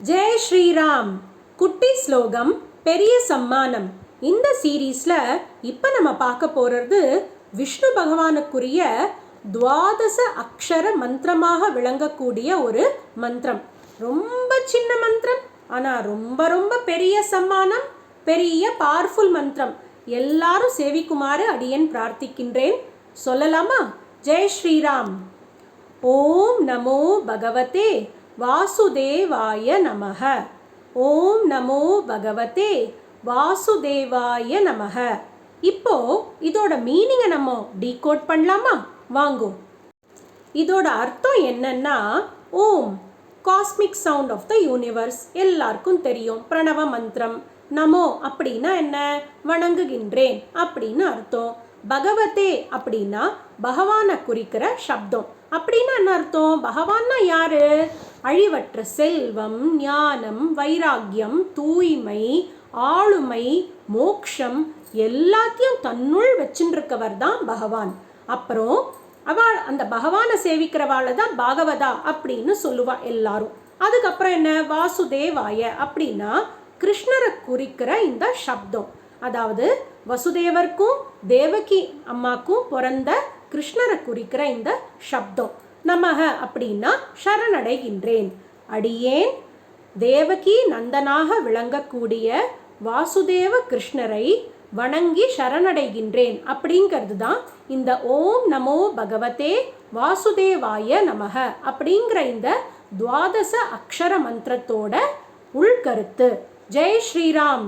ஜெய் ஸ்ரீராம். குட்டி ஸ்லோகம் பெரிய சம்மானம். இந்த சீரீஸில் இப்போ நம்ம பார்க்க போகிறது விஷ்ணு பகவானுக்குரிய துவாதச அக்ஷர மந்திரமாக விளங்கக்கூடிய ஒரு மந்திரம். ரொம்ப சின்ன மந்திரம் ஆனால் ரொம்ப ரொம்ப பெரிய சம்மானம் பெரிய பவர்ஃபுல் மந்திரம். எல்லாரும் சேவிக்குமாறு அடியேன் பிரார்த்திக்கின்றேன். சொல்லலாமா? ஜெய் ஸ்ரீராம். ஓம் நமோ பகவதே. வாசுதேவாய நமக. ஓம் நமோ பகவதே. வாசுதேவாய நமக. இப்போ இதோட மீனிங்கை நம்ம டீகோட் பண்ணலாமா? வாங்கும் இதோட அர்த்தம் என்னன்னா Om cosmic sound of the universe எல்லாருக்கும் தெரியும். பிரணவ மந்திரம் நமோ அப்படின்னா என்ன? வணங்குகின்றேன் அப்படின்னு அர்த்தம். பகவதே அப்படின்னா பகவானை குறிக்கிற சப்தம். அப்படின்னா என்ன அர்த்தம்? பகவான்னா யாரு? அழிவற்ற செல்வம் ஞானம் வைராக்கியம் தூய்மை ஆளுமை மோக்ஷம் எல்லாத்தையும் தன்னுள் வச்சுருக்கவர் தான் பகவான். அப்புறம் அவள் அந்த பகவானை சேவிக்கிறவாளை தான் பாகவதா அப்படின்னு சொல்லுவா எல்லாரும். அதுக்கப்புறம் என்ன? வாசுதேவாய அப்படின்னா கிருஷ்ணரை குறிக்கிற இந்த சப்தம். அதாவது வசுதேவருக்கும் தேவகி அம்மாக்கும் பிறந்த கிருஷ்ணரை குறிக்கிற இந்த சப்தம். நமக அப்படின்னா சரணடைகின்றேன். அடியேன் தேவகி நந்தனாக விளங்கக்கூடிய வாசுதேவ கிருஷ்ணரை வணங்கி சரணடைகின்றேன் அப்படிங்கிறது தான் இந்த ஓம் நமோ பகவதே வாசுதேவாய நமக அப்படிங்கிற இந்த துவாதச அக்ஷர மந்திரத்தோட உள்கருத்து. ஜெய் ஸ்ரீராம்.